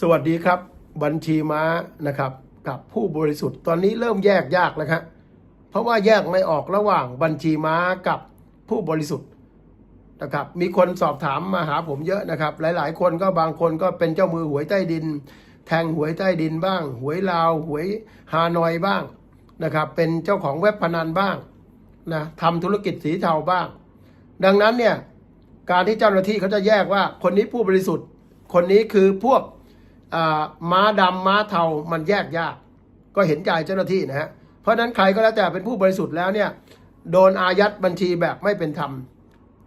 สวัสดีครับ บัญชีม้านะครับ กับผู้บริสุทธิ์ตอนนี้เริ่มแยกยากแล้วครับเพราะว่าแยกไม่ออกระหว่างบัญชีม้ากับผู้บริสุทธิ์นะครับ มีคนสอบถามมาหาผมเยอะนะครับ หลาย ๆ คนก็บางคนก็เป็นเจ้ามือหวยใต้ดิน แทงหวยใต้ดินบ้าง หวยลาวหวยฮานอยบ้างนะครับ เป็นเจ้าของเว็บพนันบ้างนะทำธุรกิจสีเทาบ้าง ดังนั้นเนี่ยการที่เจ้าหน้าที่เขาจะแยกว่าคนนี้ผู้บริสุทธิ์ คนนี้คือพวก ม้าดำม้าเทามันแยกยาก ก็เห็นใจเจ้าหน้าที่นะฮะเพราะฉะนั้นใครก็แล้วแต่เป็นผู้บริสุทธิ์แล้วเนี่ยโดนอายัดบัญชีแบบไม่เป็นธรรม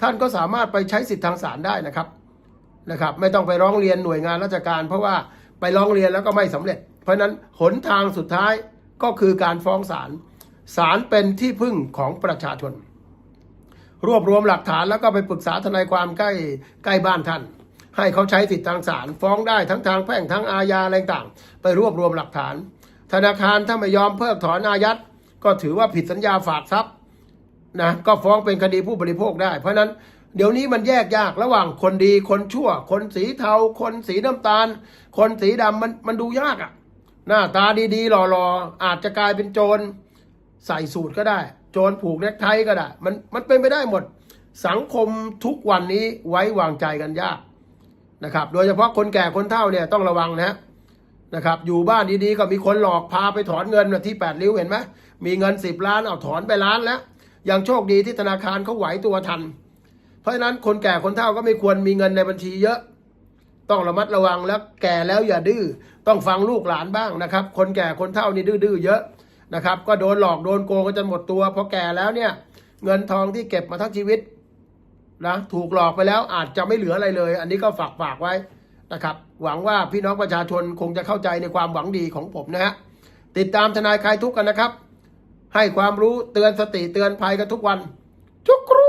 ท่านก็สามารถไปใช้สิทธิทางศาลได้นะครับนะครับ ไม่ต้องไปร้องเรียนหน่วยงานราชการ เพราะว่าไปร้องเรียนแล้วก็ไม่สำเร็จ เพราะฉะนั้นหนทางสุดท้ายก็คือการฟ้องศาลศาลเป็นที่พึ่งของประชาชน รวบรวมหลักฐานแล้วก็ไปปรึกษาทนายความใกล้ใกล้บ้านท่าน ให้เขาใช้สิทธิทางศาลฟ้องได้ทั้งทางแพ่งทั้งอาญาอะไรต่างไปรวบรวมหลักฐาน ธนาคารถ้าไม่ยอมเพิกถอนอายัดก็ถือว่าผิดสัญญาฝากทรัพย์นะก็ฟ้องเป็นคดีผู้บริโภคได้ เพราะฉะนั้นเดี๋ยวนี้มันแยกยากระหว่างคนดีคนชั่ว คนสีเทา คนสีน้ำตาล คนสีดำมันมันดูยากอะ่ะ หน้าตาดีๆหล่อๆ อาจจะกลายเป็นโจรใส่สูตรก็ได้ โจรผูกเน็กไทก็ได้ มันมันเป็นไปได้หมด สังคมทุกวันนี้ไว้วางใจกันยาก นะครับ โดยเฉพาะคนแก่คนเฒ่าเนี่ยต้องระวังนะนะครับ อยู่บ้านดีๆก็มีคนหลอกพาไปถอนเงินที่แปดริ้วเห็นไหมมีเงินสิบล้านเอาถอนไปล้านแล้วยังโชคดีที่ธนาคารเขาไหวตัวทัน เพราะฉะนั้นคนแก่คนเฒ่าก็ไม่ควรมีเงินในบัญชีเยอะ ต้องระมัดระวังแล้วแก่แล้วอย่าดื้อต้องฟังลูกหลานบ้างนะครับ คนแก่คนเฒ่านี่ดื้อๆเยอะนะครับ ก็โดนหลอกโดนโกงกันจนหมดตัวพอแก่แล้วเนี่ย เงินทองที่เก็บมาทั้งชีวิต นะถูกหลอกไปแล้วอาจจะไม่เหลืออะไรเลย อันนี้ก็ฝากฝากไว้นะครับ หวังว่าพี่น้องประชาชนคงจะเข้าใจในความหวังดีของผมนะฮะติดตามทนายคลายทุกกันนะครับ ให้ความรู้เตือนสติเตือนภัยกันทุกวันจุกรู